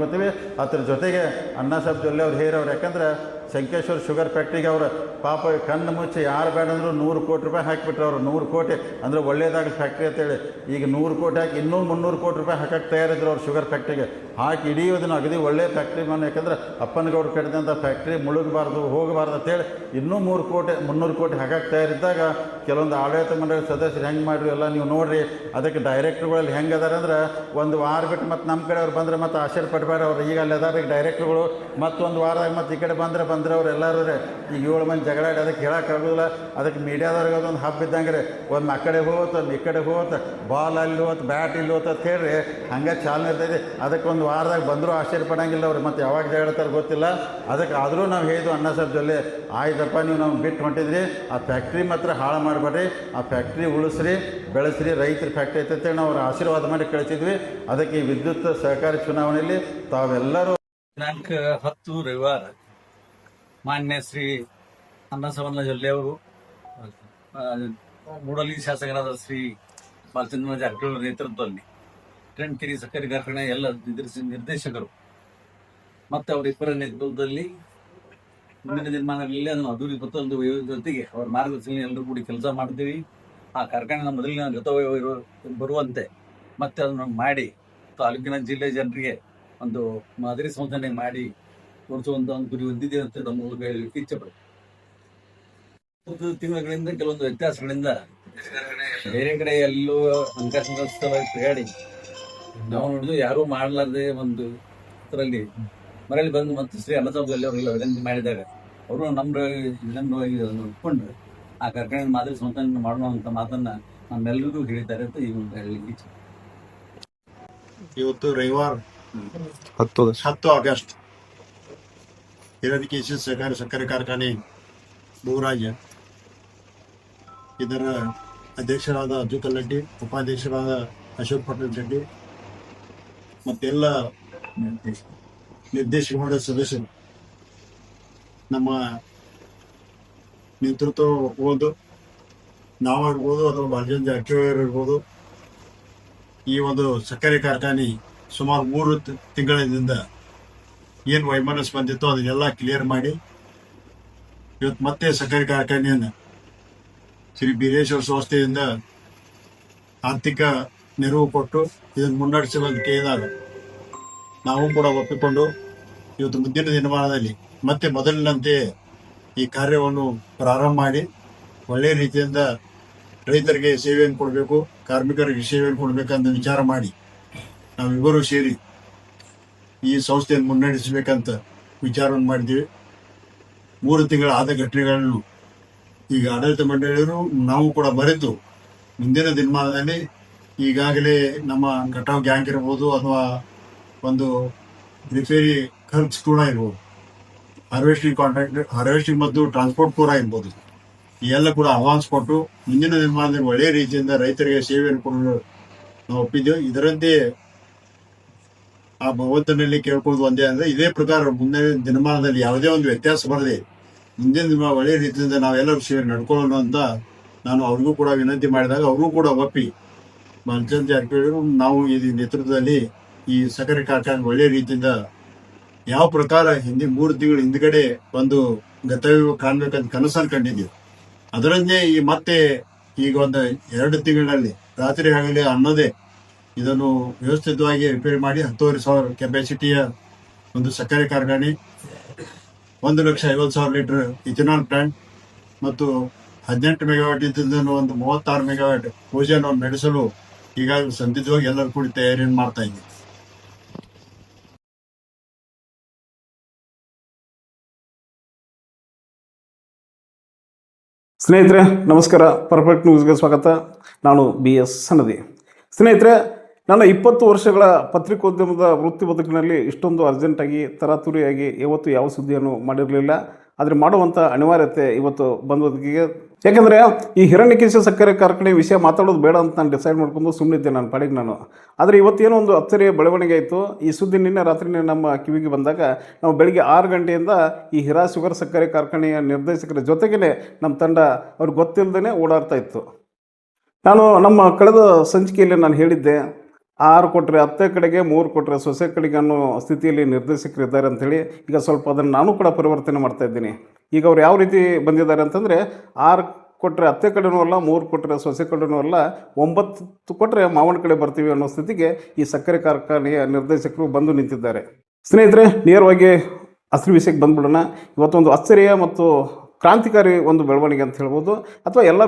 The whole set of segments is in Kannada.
ಮಾಡ್ಕೋತೀವಿ. ಅದ್ರ ಜೊತೆಗೆ ಅಣ್ಣ ಸಾಹೇಬ್ ಜೊಲ್ಲೆ ಅವ್ರು ಹೇರವ್ರು ಯಾಕಂದ್ರೆ ಶಂಕೇಶ್ವರ ಶುಗರ್ ಫ್ಯಾಕ್ಟ್ರಿಗೆ ಅವರು ಪಾಪ ಕಣ್ಣು ಮುಚ್ಚಿ ಯಾರು ಬೇಡ ಅಂದರೂ ನೂರು ಕೋಟಿ ರೂಪಾಯಿ ಹಾಕಿಬಿಟ್ರು ಅವರು. ನೂರು ಕೋಟಿ ಅಂದರೆ ಒಳ್ಳೇದಾಗಲಿ ಫ್ಯಾಕ್ಟ್ರಿ ಅಂತೇಳಿ ಈಗ ನೂರು ಕೋಟಿ ಹಾಕಿ ಇನ್ನೂ ಮುನ್ನೂರು ಕೋಟಿ ರೂಪಾಯಿ ಹಾಕಕ್ಕೆ ತಯಾರಿದ್ರು ಅವ್ರು ಶುಗರ್ ಫ್ಯಾಕ್ಟ್ರಿಗೆ. ಹಾಕಿ ಇಡೀ ಅಗದಿ ಒಳ್ಳೆ ಫ್ಯಾಕ್ಟ್ರಿ ಮನೆ, ಯಾಕಂದ್ರೆ ಅಪ್ಪನಗೌಡ್ರು ಕಟ್ಟಿದಂಥ ಫ್ಯಾಕ್ಟ್ರಿ ಮುಳುಗಬಾರ್ದು, ಹೋಗಬಾರ್ದು ಅಂತೇಳಿ ಇನ್ನೂ ಮೂರು ಕೋಟಿ, ಮುನ್ನೂರು ಕೋಟಿ ಹಾಕಕ್ಕೆ ತಯಾರಿದ್ದಾಗ ಕೆಲವೊಂದು ಆಡಳಿತ ಮಂಡಳಿ ಸದಸ್ಯರು ಹೆಂಗೆ ಮಾಡ್ರಿ ಎಲ್ಲ ನೀವು ನೋಡಿರಿ. ಅದಕ್ಕೆ ಡೈರೆಕ್ಟ್ರುಗಳಲ್ಲಿ ಹೆಂಗೆ ಅದಾರ ಅಂದ್ರೆ ಒಂದು ವಾರ ಬಿಟ್ಟು ಮತ್ತು ನಮ್ಮ ಕಡೆ ಅವ್ರು ಬಂದರೆ ಮತ್ತು ಆಶ್ಚರ್ಯ ಪಡಬೇಡ ಅವ್ರು. ಈಗ ಅಲ್ಲಿ ಅದಾರ ಈಗ ಡೈರೆಕ್ಟ್ರುಗಳು ಮತ್ತೊಂದು ವಾರದಾಗ ಮತ್ತು ಈ ಕಡೆ ಬಂದರೆ ಬಂದ್ರೆ ಅವ್ರು ಎಲ್ಲರೂ ರೀ, ಈಗ ಏಳು ಮಂದಿ ಜಗಳಾಡಿ ಅದಕ್ಕೆ ಹೇಳೋಕ್ಕಾಗೋದಿಲ್ಲ. ಅದಕ್ಕೆ ಮೀಡಿಯಾದವ್ರಿಗೆ ಅದೊಂದು ಹಬ್ಬ ಇದ್ದಂಗೆ ರೀ, ಒಂದು ಆ ಕಡೆ ಹೋಗುತ್ತೆ ಒಂದು ಈ ಕಡೆ ಹೋಗುತ್ತೆ ಬಾಲ್ ಅಲ್ಲಿ ಹೋತ್, ಬ್ಯಾಟ್ ಇಲ್ಲಿ ಹೋಗುತ್ತೆ ಅಂತ ಹೇಳಿ ಹಂಗೆ ಚಾಲನೆ ಇರ್ತೈತಿ. ಅದಕ್ಕೆ ಒಂದು ವಾರದಾಗ ಬಂದರೂ ಆಶ್ಚರ್ಯ ಪಡಂಗಿಲ್ಲ ಅವ್ರು, ಮತ್ತು ಯಾವಾಗ ಜಗಳತಾರೆ ಗೊತ್ತಿಲ್ಲ. ಅದಕ್ಕೆ ಆದರೂ ನಾವು ಹೇಳಿದ್ವು ಅಣ್ಣ ಸರ್ ಜೊಲ್ಲೆ, ಆಯ್ತಪ್ಪ, ನೀವು ನಾವು ಬಿಟ್ಟು ಹೊಂಟಿದ್ರಿ, ಆ ಫ್ಯಾಕ್ಟ್ರಿ ಮಾತ್ರ ಹಾಳು ಮಾಡಬೇಡ್ರಿ, ಆ ಫ್ಯಾಕ್ಟ್ರಿ ಉಳಿಸ್ರಿ, ಬೆಳೆಸ್ರಿ, ರೈತರ ಫ್ಯಾಕ್ಟ್ರಿ ಐತಂತೇಳಿ ನಾವು ಅವ್ರ ಆಶೀರ್ವಾದ ಮಾಡಿ ಕಳಿಸಿದ್ವಿ. ಅದಕ್ಕೆ ಈ ವಿದ್ಯುತ್ ಸಹಕಾರಿ ಚುನಾವಣೆಯಲ್ಲಿ ತಾವೆಲ್ಲರೂ ದಿನಾಂಕ ಹತ್ತು ರವಿವಾರ. ಮಾನ್ಯ ಶ್ರೀ ಅನ್ನಸವರ್ಣ ಜೊಲ್ಲೆ ಅವರು ಆ, ಮೂಡಲಿ ಶಾಸಕರಾದ ಶ್ರೀ ಬಾಲಚಂದ್ರ ಜಾರಕಿಹೊಳಿ ನೇತೃತ್ವದಲ್ಲಿ ಕಿರಿ ಸಕ್ಕರೆ ಕಾರ್ಖಾನೆ ಎಲ್ಲ ನಿರ್ದೇಶ- ನಿರ್ದೇಶಕರು ಮತ್ತೆ ಅವರಿಬ್ಬರ ನೇತೃತ್ವದಲ್ಲಿ ಮುಂದಿನ ದಿನಮಾನಗಳಲ್ಲಿ ಅದನ್ನು ಪಥದಲ್ಲಿ ಒಯ್ಯುವ ಜೊತೆಗೆ ಅವರ ಮಾರ್ಗದರ್ಶನ ಎಲ್ಲರೂ ಕೂಡಿ ಕೆಲಸ ಮಾಡ್ತೀವಿ. ಆ ಕಾರ್ಖಾನೆ ಮೊದಲಿನ ಗತವೈರು ಬರುವಂತೆ ಮತ್ತೆ ಅದನ್ನು ಮಾಡಿ ತಾಲೂಕಿನ ಜಿಲ್ಲೆ ಜನರಿಗೆ ಒಂದು ಮಾದರಿ ಸಂಶೋಧನೆ ಮಾಡಿ ತೋರಿಸುವಂತ ಒಂದು ಗುರಿ ಹೊಂದಿದೆ ಅಂತ ನಮ್ಮ ಮೂಲಕ ಹೇಳಲಿಕ್ಕೆ ಇಚ್ಛೆ ಪಡ್ತೀವಿ ತಿಂಗಳಿಂದ ಕೆಲವೊಂದು ವ್ಯತ್ಯಾಸಗಳಿಂದ ಬೇರೆ ಕಡೆ ಎಲ್ಲೂ ಹಣಕಾಸಿನ ಸಲುವಾಗಿ ತಿರುಗಾಡಿ ನಾವು ನೋಡಿದ್ರು ಯಾರೂ ಮಾಡಲಾರ್ದೆ ಒಂದು ಇದರಲ್ಲಿ ಮರಳಿ ಬಂದು ಮತ್ತು ಶ್ರೀ ಅನ್ನಸಾಬ್ದಲ್ಲಿ ಅವರೆಲ್ಲ ವಿನಂತಿ ಮಾಡಿದಾಗ ಅವರು ನಮ್ಮ ವಿನಂತವಾಗಿ ಅದನ್ನು ಒಪ್ಕೊಂಡು ಆ ಕರ್ಕಣೆ ಮಾದರಿ ಸ್ವಂತ ಮಾಡೋಣ ಅಂತ ಮಾತನ್ನ ನಮ್ಮೆಲ್ಲರಿಗೂ ಹೇಳಿದ್ದಾರೆ ಅಂತ ಈ ಒಂದು ಹೇಳಲಿಕ್ಕೆ ಇಚ್ಛೆ. ಇವತ್ತು ರವಿವಾರ ಹತ್ತು ಹತ್ತು ಆಗಸ್ಟ್. ಹಿರಣಿಕೇಶಿ ಸಹಕಾರಿ ಸಕ್ಕರೆ ಕಾರ್ಖಾನೆ ಭೂರಾಜ ಇದರ ಅಧ್ಯಕ್ಷರಾದ ಅಜ್ಜು ರೆಡ್ಡಿ ಉಪಾಧ್ಯಕ್ಷರಾದ ಅಶೋಕ್ ಪಟೇಲ್ ರೆಡ್ಡಿ ಮತ್ತೆಲ್ಲ ನಿರ್ದೇಶಕ ಮಂಡಳಿ ಸದಸ್ಯರು. ನಮ್ಮ ನೇತೃತ್ವ ಓದು ನಾವಾಗಿರ್ಬೋದು ಅಥವಾ ಬಾಲಚಂದ್ರ ಜನ ಈ ಒಂದು ಸಕ್ಕರೆ ಕಾರ್ಖಾನೆ ಸುಮಾರು ಮೂರು ತಿಂಗಳಿಂದ ಏನು ವೈಮನಸ್ ಬಂದಿತ್ತು ಅದನ್ನೆಲ್ಲ ಕ್ಲಿಯರ್ ಮಾಡಿ ಇವತ್ತು ಮತ್ತೆ ಸಕ್ಕರೆ ಕಾರ್ಖಾನೆಯನ್ನು ಶ್ರೀ ಬೀರೇಶ್ವರ ಸಂಸ್ಥೆಯಿಂದ ಆರ್ಥಿಕ ನೆರವು ಕೊಟ್ಟು ಇದನ್ನು ಮುನ್ನಡೆಸುವಂತೆ ಕೇಳಿದಾಗ ನಾವು ಕೂಡ ಒಪ್ಪಿಕೊಂಡು ಇವತ್ತು ಮುಂದಿನ ದಿನಮಾನದಲ್ಲಿ ಮತ್ತೆ ಮೊದಲಿನಂತೆ ಈ ಕಾರ್ಯವನ್ನು ಪ್ರಾರಂಭ ಮಾಡಿ ಒಳ್ಳೆಯ ರೀತಿಯಿಂದ ರೈತರಿಗೆ ಸೇವೆಯನ್ನು ಕೊಡಬೇಕು, ಕಾರ್ಮಿಕರಿಗೆ ಸೇವೆಯನ್ನು ಕೊಡಬೇಕಂತ ವಿಚಾರ ಮಾಡಿ ನಾವಿಬ್ಬರೂ ಸೇರಿ ಈ ಸಂಸ್ಥೆಯನ್ನು ಮುನ್ನಡೆಸಬೇಕಂತ ವಿಚಾರವನ್ನು ಮಾಡಿದ್ದೀವಿ. ಮೂರು ತಿಂಗಳ ಆದ ಘಟನೆಗಳನ್ನು ಈಗ ಆಡಳಿತ ಮಂಡಳಿಯವರು ನಾವು ಕೂಡ ಬರೆದು ಮುಂದಿನ ದಿನಮಾನದಲ್ಲಿ ಈಗಾಗಲೇ ನಮ್ಮ ಕಟಾವ್ ಗ್ಯಾಂಗ್ ಇರ್ಬೋದು ಅಥವಾ ಒಂದು ರಿಪೇರಿ ಖರ್ಚು ಕೂಡ ಇರ್ಬೋದು. ಹಾರ್ವೆಸ್ಟಿಂಗ್ ಕಾಂಟ್ರಾಕ್ಟ್, ಹಾರ್ವೆಸ್ಟಿಂಗ್ ಮತ್ತು ಟ್ರಾನ್ಸ್ಪೋರ್ಟ್ ಕೂಡ ಇರ್ಬೋದು. ಎಲ್ಲ ಕೂಡ ಅಡ್ವಾನ್ಸ್ ಕೊಟ್ಟು ಮುಂದಿನ ದಿನಮಾನದಲ್ಲಿ ಒಳ್ಳೆಯ ರೀತಿಯಿಂದ ರೈತರಿಗೆ ಸೇವೆಯನ್ನು ಕೊಡಲು ನಾವು ಒಪ್ಪಿದ್ದೇವೆ. ಇದರಂತೆ ಆ ಭಗವಂತನಲ್ಲಿ ಕೇಳ್ಕೊಳ್ಳೋದು ಒಂದೇ ಅಂದ್ರೆ ಇದೇ ಪ್ರಕಾರ ಮುಂದಿನ ದಿನಮಾನದಲ್ಲಿ ಯಾವುದೇ ಒಂದು ವ್ಯತ್ಯಾಸ ಬರದೆ ಮುಂದಿನ ದಿನ ಒಳ್ಳೆಯ ರೀತಿಯಿಂದ ನಾವೆಲ್ಲರೂ ಸೇರಿ ನಡ್ಕೊಳ್ಳೋಣ ಅಂತ ನಾನು ಅವ್ರಿಗೂ ಕೂಡ ವಿನಂತಿ ಮಾಡಿದಾಗ ಅವ್ರಿಗೂ ಕೂಡ ಒಪ್ಪಿ. ಬಾಲಚಂದ್ರ ಜಾರಕಿಹೊಳಿ ನಾವು ಈ ನೇತೃತ್ವದಲ್ಲಿ ಈ ಸಕ್ಕರೆ ಕಾರ್ಖಾನೆ ಒಳ್ಳೆಯ ರೀತಿಯಿಂದ ಯಾವ ಪ್ರಕಾರ ಹಿಂದೆ ಮೂರು ತಿಂಗಳು ಹಿಂದ್ಗಡೆ ಒಂದು ಗತವ್ಯ ಕಾಣ್ಬೇಕಂತ ಕನಸನ್ನು ಕಂಡಿದ್ದೀವಿ ಅದರಂತೆ ಈ ಮತ್ತೆ ಈಗ ಒಂದು ಎರಡು ತಿಂಗಳಲ್ಲಿ, ರಾತ್ರಿ ಆಗಲಿ ಅನ್ನೋದೇ ಇದನ್ನು ವ್ಯವಸ್ಥಿತವಾಗಿ ರಿಪೇರಿ ಮಾಡಿ ಹತ್ತುವರೆ ಸಾವಿರ ಕೆಪಾಸಿಟಿಯ ಒಂದು ಸಕ್ಕರೆ ಕಾರ್ಖಾನೆ, ಒಂದು ಲಕ್ಷ ಐವತ್ತು ಸಾವಿರ ಲೀಟರ್ ಇಥನಾಲ್ ಪ್ಲಾಂಟ್ ಮತ್ತು ಹದಿನೆಂಟು ಮೆಗಾವಾಟ್ ಇದ್ದಿದ್ದನ್ನು ಒಂದು ಮೂವತ್ತಾರು ಮೆಗಾವಾಟ್ ಪೂಜೆಯನ್ನು ನಡೆಸಲು ಈಗಾಗಲೇ ಸಂದಿಗ್ಧವಾಗಿ ಎಲ್ಲರೂ ಕೂಡಿ ತಯಾರಿಯನ್ನು ಮಾಡ್ತಾ ಇದ್ದೀವಿ. ಸ್ನೇಹಿತರೆ, ನಮಸ್ಕಾರ. ಪರ್ಫೆಕ್ಟ್ ನ್ಯೂಸ್ಗೆ ಸ್ವಾಗತ. ನಾನು ಬಿ ಎಸ್ ಸನದಿ. ಸ್ನೇಹಿತರೆ ನನ್ನ ಇಪ್ಪತ್ತು ವರ್ಷಗಳ ಪತ್ರಿಕೋದ್ಯಮದ ವೃತ್ತಿ ಬದುಕಿನಲ್ಲಿ ಇಷ್ಟೊಂದು ಅರ್ಜೆಂಟಾಗಿ, ತರಾತುರಿಯಾಗಿ ಯಾವತ್ತು ಯಾವ ಸುದ್ದಿಯನ್ನು ಮಾಡಿರಲಿಲ್ಲ. ಆದರೆ ಮಾಡುವಂಥ ಅನಿವಾರ್ಯತೆ ಇವತ್ತು ಬಂದೊದಗಿಗೆ ಯಾಕೆಂದರೆ ಈ ಹಿರಣ್ಯಕೇಶ ಸಕ್ಕರೆ ಕಾರ್ಖಾನೆ ವಿಷಯ ಮಾತಾಡೋದು ಬೇಡ ಅಂತ ನಾನು ಡಿಸೈಡ್ ಮಾಡ್ಕೊಂಡು ಸುಮ್ಮನಿದ್ದೆ ನಾನು ಪಾಡಿಗೆ ನಾನು. ಆದರೆ ಇವತ್ತೇನೋ ಒಂದು ಅಚ್ಚರಿಯ ಬೆಳವಣಿಗೆ ಆಯಿತು. ಈ ಸುದ್ದಿ ನಿನ್ನೆ ರಾತ್ರಿನೇ ನಮ್ಮ ಕಿವಿಗೆ ಬಂದಾಗ ನಾವು ಬೆಳಿಗ್ಗೆ ಆರು ಗಂಟೆಯಿಂದ ಈ ಹಿರಾ ಶುಗರ್ ಸಕ್ಕರೆ ಕಾರ್ಖಾನೆಯ ನಿರ್ದೇಶಕರ ಜೊತೆಗೇ ನಮ್ಮ ತಂಡ ಅವ್ರಿಗೆ ಗೊತ್ತಿಲ್ಲದೇ ಓಡಾಡ್ತಾ ಇತ್ತು. ನಾನು ನಮ್ಮ ಕಳೆದ ಸಂಚಿಕೆಯಲ್ಲಿ ನಾನು ಹೇಳಿದ್ದೆ ಆರು ಕೊಟ್ಟರೆ ಅತ್ತೆ ಕಡೆಗೆ, ಮೂರು ಕೊಟ್ಟರೆ ಸೊಸೆ ಕಡೆಗೆ ಅನ್ನೋ ಸ್ಥಿತಿಯಲ್ಲಿ ನಿರ್ದೇಶಕರು ಇದ್ದಾರೆ ಅಂಥೇಳಿ ಈಗ ಸ್ವಲ್ಪ ಅದನ್ನು ನಾನು ಕೂಡ ಪರಿವರ್ತನೆ ಮಾಡ್ತಾ ಇದ್ದೀನಿ. ಈಗ ಅವ್ರು ಯಾವ ರೀತಿ ಬಂದಿದ್ದಾರೆ ಅಂತಂದರೆ, ಆರು ಕೊಟ್ಟರೆ ಹತ್ತೆ ಕಡೆನೂ ಅಲ್ಲ, ಮೂರು ಕೊಟ್ಟರೆ ಸೊಸೆ ಕಡೆನೂ ಅಲ್ಲ, ಒಂಬತ್ತು ಕೊಟ್ಟರೆ ಮಾವನ ಕಡೆ ಬರ್ತೀವಿ ಅನ್ನೋ ಸ್ಥಿತಿಗೆ ಈ ಸಕ್ಕರೆ ಕಾರ್ಖಾನೆಯ ನಿರ್ದೇಶಕರು ಬಂದು ನಿಂತಿದ್ದಾರೆ. ಸ್ನೇಹಿತರೆ, ನೇರವಾಗಿ ಹಸಿರು ವಿಷಯಕ್ಕೆ ಬಂದ್ಬಿಡೋಣ. ಇವತ್ತೊಂದು ಆಶ್ಚರ್ಯ ಮತ್ತು ಕ್ರಾಂತಿಕಾರಿ ಒಂದು ಬೆಳವಣಿಗೆ ಅಂತ ಹೇಳ್ಬೋದು. ಅಥವಾ ಎಲ್ಲ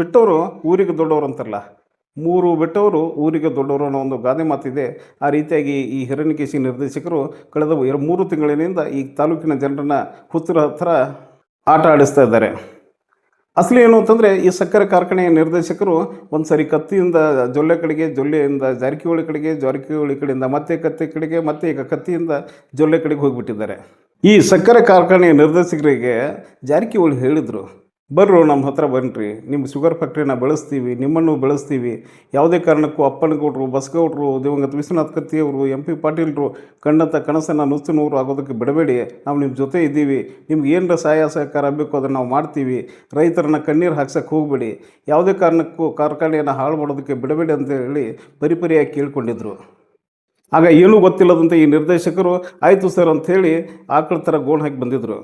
ಬಿಟ್ಟವರು ಊರಿಗೆ ದೊಡ್ಡವರು ಅಂತಾರಲ್ಲ ಮೂರು ಬೆಟ್ಟವರು ಊರಿಗೆ ದೊಡ್ಡವರು ಅನ್ನೋ ಒಂದು ಗಾದೆ ಮಾತಿದೆ. ಆ ರೀತಿಯಾಗಿ ಈ ಹಿರಣ್ಯಕೇಶಿ ನಿರ್ದೇಶಕರು ಕಳೆದ ಎರಡು ಮೂರು ತಿಂಗಳಿನಿಂದ ಈ ತಾಲೂಕಿನ ಜನರನ್ನು ಹುತ್ತಿರ ಹತ್ರ ಆಟ ಆಡಿಸ್ತಾ ಇದ್ದಾರೆ. ಅಸಲಿ ಏನು ಅಂತಂದರೆ ಈ ಸಕ್ಕರೆ ಕಾರ್ಖಾನೆಯ ನಿರ್ದೇಶಕರು ಒಂದು ಸರಿ ಕತ್ತಿಯಿಂದ ಜೊಲ್ಲೆ ಕಡೆಗೆ, ಜೊಲ್ಲೆಯಿಂದ ಜಾರಕಿಹೊಳಿ ಕಡೆಗೆ, ಜಾರಕಿಹೊಳಿ ಕಡೆಯಿಂದ ಮತ್ತೆ ಕತ್ತಿ ಕಡೆಗೆ, ಮತ್ತೆ ಈಗ ಕತ್ತಿಯಿಂದ ಜೊಲ್ಲೆ ಕಡೆಗೆ ಹೋಗಿಬಿಟ್ಟಿದ್ದಾರೆ. ಈ ಸಕ್ಕರೆ ಕಾರ್ಖಾನೆಯ ನಿರ್ದೇಶಕರಿಗೆ ಜಾರಕಿಹೊಳಿ ಹೇಳಿದರು. ಬರ್ರು ನಮ್ಮ ಹತ್ರ ಬನ್ನಿರಿ ನಿಮ್ಮ ಶುಗರ್ ಫ್ಯಾಕ್ಟ್ರಿನ ಬೆಳೆಸ್ತೀವಿ, ನಿಮ್ಮನ್ನು ಬೆಳೆಸ್ತೀವಿ. ಯಾವುದೇ ಕಾರಣಕ್ಕೂ ಅಪ್ಪನಗೌಡರು, ಬಸ್ಗೌಡರು, ದಿವಂಗತ ವಿಶ್ವನಾಥ್ ಕತ್ತಿಯವರು, ಎಂ ಪಿ ಪಾಟೀಲರು ಕಂಡಂಥ ಕನಸನ್ನು ನುಚ್ಚುನೂರು ಆಗೋದಕ್ಕೆ ಬಿಡಬೇಡಿ. ನಾವು ನಿಮ್ಮ ಜೊತೆ ಇದ್ದೀವಿ. ನಿಮ್ಗೆ ಏನರ ಸಹಾಯ ಸಹಕಾರ ಬೇಕು ಅದನ್ನು ನಾವು ಮಾಡ್ತೀವಿ. ರೈತರನ್ನ ಕಣ್ಣೀರು ಹಾಕ್ಸೋಕ್ಕೆ ಹೋಗಬೇಡಿ. ಯಾವುದೇ ಕಾರಣಕ್ಕೂ ಕಾರ್ಖಾನೆಯನ್ನು ಹಾಳು ಮಾಡೋದಕ್ಕೆ ಬಿಡಬೇಡಿ ಅಂತ ಹೇಳಿ ಪರಿಪರಿಯಾಗಿ ಕೇಳಿಕೊಂಡಿದ್ರು. ಆಗ ಏನೂ ಗೊತ್ತಿಲ್ಲದಂತೆ ಈ ನಿರ್ದೇಶಕರು, ಆಯಿತು ಸರ್ ಅಂಥೇಳಿ ಆಕಳ ಥರ ಗೋಣ್ ಹಾಕಿ ಬಂದಿದ್ದರು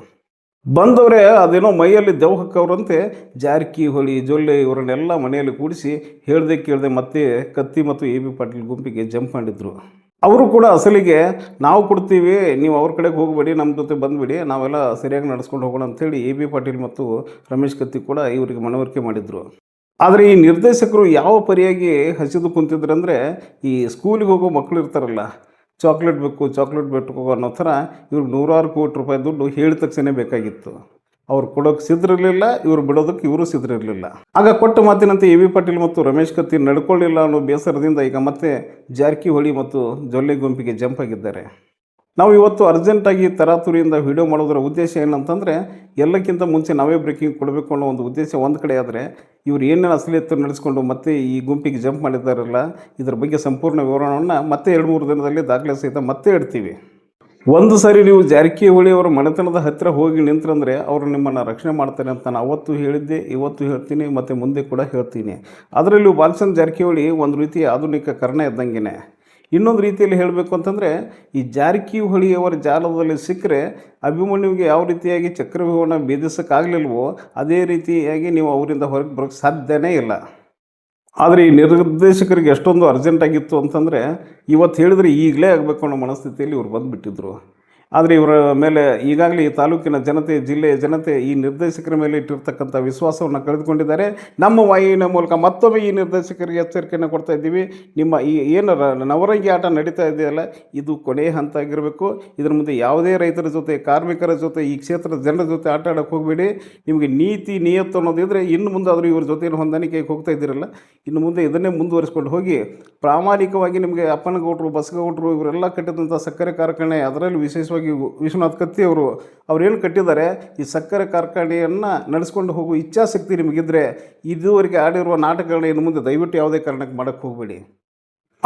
ಬಂದವರೇ ಅದೇನೋ ಮೈಯಲ್ಲಿ ದೆವ್ ಜಾರಕಿ ಜಾರಕಿಹೊಳಿ ಜೊಲ್ಲೆ ಇವರನ್ನೆಲ್ಲ ಮನೆಯಲ್ಲಿ ಕೂಡಿಸಿ ಹೇಳ್ದೆ ಕೇಳದೆ ಮತ್ತೆ ಕತ್ತಿ ಮತ್ತು ಎ ಬಿ ಪಾಟೀಲ್ ಗುಂಪಿಗೆ ಜಂಪ್ ಮಾಡಿದ್ರು. ಅವರು ಕೂಡ ಅಸಲಿಗೆ ನಾವು ಕೊಡ್ತೀವಿ, ನೀವು ಅವ್ರ ಕಡೆಗೆ ಹೋಗಬೇಡಿ, ನಮ್ಮ ಜೊತೆ ಬಂದುಬಿಡಿ, ನಾವೆಲ್ಲ ಸರಿಯಾಗಿ ನಡೆಸ್ಕೊಂಡು ಹೋಗೋಣ ಅಂಥೇಳಿ ಎ ಬಿ ಪಾಟೀಲ್ ಮತ್ತು ರಮೇಶ್ ಕತ್ತಿ ಕೂಡ ಇವರಿಗೆ ಮನವರಿಕೆ ಮಾಡಿದರು. ಆದರೆ ಈ ನಿರ್ದೇಶಕರು ಯಾವ ಪರಿಯಾಗಿ ಹಸಿದು ಕುಂತಿದ್ರಂದರೆ ಈ ಸ್ಕೂಲಿಗೆ ಹೋಗೋ ಮಕ್ಕಳು ಇರ್ತಾರಲ್ಲ ಚಾಕ್ಲೇಟ್ ಬೇಕು ಚಾಕ್ಲೇಟ್ ಬೇಕು ಅನ್ನೋ ಥರ ಇವ್ರಿಗೆ ನೂರಾರು ಕೋಟಿ ರೂಪಾಯಿ ದುಡ್ಡು ಹೇಳಿದ ತಕ್ಷಣ ಬೇಕಾಗಿತ್ತು. ಅವ್ರು ಕೊಡೋಕೆ ಸಿದ್ರಿರಲಿಲ್ಲ ಇವ್ರು ಬಿಡೋದಕ್ಕೆ ಇವರು ಸಿದ್ರಿರಲಿಲ್ಲ ಆಗ ಕೊಟ್ಟ ಮಾತಿನಂತೆ ಎ ವಿ ಪಾಟೀಲ್ ಮತ್ತು ರಮೇಶ್ ಕತ್ತಿ ನಡ್ಕೊಳ್ಳಿಲ್ಲ ಅನ್ನೋ ಬೇಸರದಿಂದ ಈಗ ಮತ್ತೆ ಜಾರಕಿಹೊಳಿ ಮತ್ತು ಜೊಲ್ಲೆ ಗುಂಪಿಗೆ ಜಂಪ್ ಆಗಿದ್ದಾರೆ. ನಾವು ಇವತ್ತು ಅರ್ಜೆಂಟಾಗಿ ತರಾತುರಿಯಿಂದ ವಿಡಿಯೋ ಮಾಡೋದರ ಉದ್ದೇಶ ಏನಂತಂದರೆ, ಎಲ್ಲಕ್ಕಿಂತ ಮುಂಚೆ ನಾವೇ ಬ್ರೇಕಿಂಗ್ ಕೊಡಬೇಕು ಅನ್ನೋ ಒಂದು ಉದ್ದೇಶ ಒಂದು ಕಡೆ ಆದರೆ, ಇವರು ಏನೇನು ಅಸಲಿಯತ್ತು ನಡೆಸ್ಕೊಂಡು ಮತ್ತೆ ಈ ಗುಂಪಿಗೆ ಜಂಪ್ ಮಾಡಿದ್ದಾರಲ್ಲ, ಇದರ ಬಗ್ಗೆ ಸಂಪೂರ್ಣ ವಿವರಣವನ್ನು ಮತ್ತೆ ಎರಡು ಮೂರು ದಿನದಲ್ಲಿ ದಾಖಲೆ ಸಹಿತ ಮತ್ತೆ ಇಡ್ತೀವಿ. ಒಂದು ಸಾರಿ ನೀವು ಜಾರಕಿಹೊಳಿ ಅವರ ಮನೆತನದ ಹತ್ತಿರ ಹೋಗಿ ನಿಂತ್ರಂದರೆ ಅವರು ನಿಮ್ಮನ್ನು ರಕ್ಷಣೆ ಮಾಡ್ತಾರೆ ಅಂತ ನಾನು ಅವತ್ತು ಹೇಳಿದ್ದೆ, ಇವತ್ತು ಹೇಳ್ತೀನಿ, ಮತ್ತು ಮುಂದೆ ಕೂಡ ಹೇಳ್ತೀನಿ. ಅದರಲ್ಲೂ ಬಾಲಚಂದ್ರ ಜಾರಕಿಹೊಳಿ ಒಂದು ರೀತಿಯ ಆಧುನಿಕ ಕರ್ಣ ಇದ್ದಂಗೆ ಇನ್ನೊಂದು ರೀತಿಯಲ್ಲಿ ಹೇಳಬೇಕು ಅಂತಂದರೆ, ಈ ಜಾರಕಿಹೊಳಿಯವರ ಜಾಲದಲ್ಲಿ ಸಿಕ್ಕರೆ ಅಭಿಮನ್ಯುವಿಗೆ ಯಾವ ರೀತಿಯಾಗಿ ಚಕ್ರವ್ಯೂಹವನ್ನು ಭೇದಿಸೋಕ್ಕಾಗಲಿಲ್ವೋ, ಅದೇ ರೀತಿಯಾಗಿ ನೀವು ಅವರಿಂದ ಹೊರಗೆ ಬರೋಕ್ಕೆ ಸಾಧ್ಯನೇ ಇಲ್ಲ. ಆದರೆ ಈ ನಿರ್ದೇಶಕರಿಗೆ ಎಷ್ಟೊಂದು ಅರ್ಜೆಂಟ್ ಆಗಿತ್ತು ಅಂತಂದರೆ, ಇವತ್ತು ಹೇಳಿದ್ರೆ ಈಗಲೇ ಆಗಬೇಕು ಅನ್ನೋ ಮನಸ್ಥಿತಿಯಲ್ಲಿ ಇವ್ರು ಬಂದುಬಿಟ್ಟಿದ್ರು. ಆದರೆ ಇವರ ಮೇಲೆ ಈಗಾಗಲೇ ಈ ತಾಲೂಕಿನ ಜನತೆ, ಜಿಲ್ಲೆಯ ಜನತೆ ಈ ನಿರ್ದೇಶಕರ ಮೇಲೆ ಇಟ್ಟಿರ್ತಕ್ಕಂಥ ವಿಶ್ವಾಸವನ್ನು ಕಳೆದುಕೊಂಡಿದ್ದಾರೆ. ನಮ್ಮ ವಾಹಿನಿಯ ಮೂಲಕ ಮತ್ತೊಮ್ಮೆ ಈ ನಿರ್ದೇಶಕರಿಗೆ ಎಚ್ಚರಿಕೆಯನ್ನು ಕೊಡ್ತಾ ಇದ್ದೀವಿ. ನಿಮ್ಮ ಈ ಏನು ನವರಂಗಿ ಆಟ ನಡೀತಾ ಇದೆಯಲ್ಲ, ಇದು ಕೊನೆಯ ಹಂತ ಆಗಿರಬೇಕು ಇದರ ಮುಂದೆ ಯಾವುದೇ ರೈತರ ಜೊತೆ, ಕಾರ್ಮಿಕರ ಜೊತೆ, ಈ ಕ್ಷೇತ್ರದ ಜನರ ಜೊತೆ ಆಟ ಆಡೋಕ್ಕೆ ಹೋಗಬೇಡಿ. ನಿಮಗೆ ನೀತಿ, ನಿಯತ್ತು ಅನ್ನೋದಿದ್ರೆ ಇನ್ನು ಮುಂದೆ ಆದರೂ ಇವ್ರ ಜೊತೆ ಹೊಂದಾಣಿಕೆಗೆ ಹೋಗ್ತಾ ಇದ್ದೀರಲ್ಲ. ಇನ್ನು ಮುಂದೆ ಇದನ್ನೇ ಮುಂದುವರಿಸ್ಕೊಂಡು ಹೋಗಿ, ಪ್ರಾಮಾಣಿಕವಾಗಿ ನಿಮಗೆ ಅಪ್ಪನಗೌಡರು, ಬಸಗೌಡರು, ಇವರೆಲ್ಲ ಕಟ್ಟಿದಂಥ ಸಕ್ಕರೆ ಕಾರ್ಖಾನೆ, ಅದರಲ್ಲಿ ವಿಶೇಷವಾಗಿ ವಿಶ್ವನಾಥ್ ಕತ್ತಿ ಅವರು ಏನು ಕಟ್ಟಿದ್ದಾರೆ, ಈ ಸಕ್ಕರೆ ಕಾರ್ಖಾನೆಯನ್ನು ನಡೆಸ್ಕೊಂಡು ಹೋಗುವ ಇಚ್ಛಾಶಕ್ತಿ ನಿಮಗಿದ್ರೆ ಇದುವರೆಗೆ ಆಡಿರುವ ನಾಟಕಗಳನ್ನ ಇನ್ನು ಮುಂದೆ ದಯವಿಟ್ಟು ಯಾವುದೇ ಕಾರಣಕ್ಕೆ ಮಾಡೋಕ್ಕೆ ಹೋಗಬೇಡಿ.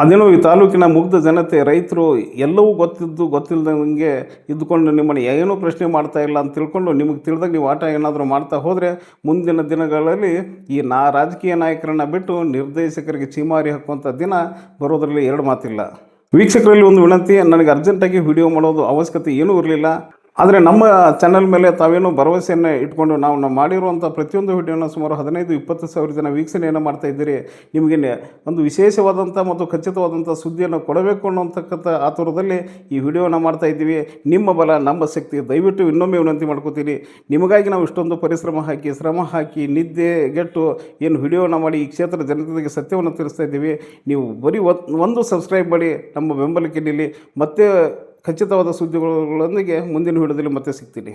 ಅದೇನೋ ಈ ತಾಲೂಕಿನ ಮುಗ್ಧ ಜನತೆ, ರೈತರು ಎಲ್ಲವೂ ಗೊತ್ತಿದ್ದು ಗೊತ್ತಿಲ್ಲದಂಗೆ ಇದ್ದುಕೊಂಡು ನಿಮ್ಮನ್ನು ಏನೂ ಪ್ರಶ್ನೆ ಮಾಡ್ತಾ ಇಲ್ಲ ಅಂತ ತಿಳ್ಕೊಂಡು ನಿಮಗೆ ತಿಳಿದಾಗ ನೀವು ಆಟ ಏನಾದರೂ ಮಾಡ್ತಾ ಹೋದರೆ ಮುಂದಿನ ದಿನಗಳಲ್ಲಿ ಈ ನಾ, ರಾಜಕೀಯ ನಾಯಕರನ್ನು ಬಿಟ್ಟು ನಿರ್ದೇಶಕರಿಗೆ ಚೀಮಾರಿ ಹಾಕುವಂಥ ದಿನ ಬರೋದರಲ್ಲಿ ಎರಡು ಮಾತಿಲ್ಲ. ವೀಕ್ಷಕರಲ್ಲಿ ಒಂದು ವಿನಂತಿ ನನಗೆ ಅರ್ಜೆಂಟಾಗಿ ವಿಡಿಯೋ ಮಾಡೋದು ಅವಶ್ಯಕತೆ ಏನೂ ಇರಲಿಲ್ಲ. ಆದರೆ ನಮ್ಮ ಚಾನಲ್ ಮೇಲೆ ತಾವೇನೋ ಭರವಸೆಯನ್ನು ಇಟ್ಕೊಂಡು ನಾವು ನಾವು ಮಾಡಿರುವಂಥ ಪ್ರತಿಯೊಂದು ವಿಡಿಯೋನ ಸುಮಾರು ಹದಿನೈದು, ಇಪ್ಪತ್ತು ಸಾವಿರ ಜನ ವೀಕ್ಷಣೆಯನ್ನು ಮಾಡ್ತಾ ಇದ್ದೀರಿ. ನಿಮಗೆ ಒಂದು ವಿಶೇಷವಾದಂಥ ಮತ್ತು ಖಚಿತವಾದಂಥ ಸುದ್ದಿಯನ್ನು ಕೊಡಬೇಕು ಅನ್ನೋಂತಕ್ಕಂಥ ಆತುರದಲ್ಲಿ ಈ ವಿಡಿಯೋನ ಮಾಡ್ತಾ ಇದ್ದೀವಿ. ನಿಮ್ಮ ಬಲ, ನಮ್ಮ ಶಕ್ತಿ, ದಯವಿಟ್ಟು ಇನ್ನೊಮ್ಮೆ ವಿನಂತಿ ಮಾಡ್ಕೋತೀನಿ. ನಿಮಗಾಗಿ ನಾವು ಇಷ್ಟೊಂದು ಪರಿಶ್ರಮ ಹಾಕಿ, ಶ್ರಮ ಹಾಕಿ, ನಿದ್ದೆ ಗೆಟ್ಟು ಏನು ವಿಡಿಯೋನ ಮಾಡಿ ಈ ಕ್ಷೇತ್ರದ ಜನತೆಗೆ ಸತ್ಯವನ್ನು ತಿಳಿಸ್ತಾ ಇದ್ದೀವಿ. ನೀವು ಬರೀ ಒಂದು ಸಬ್ಸ್ಕ್ರೈಬ್ ಮಾಡಿ, ನಮ್ಮ ಬೆಂಬಲಕ್ಕೆ ನಿಲ್ಲಿ. ಮತ್ತೆ ಖಚಿತವಾದ ಸುದ್ದಿಗಳೊಂದಿಗೆ ಮುಂದಿನ ವಿಡಿಯೋದಲ್ಲಿ ಮತ್ತೆ ಸಿಗ್ತೀನಿ.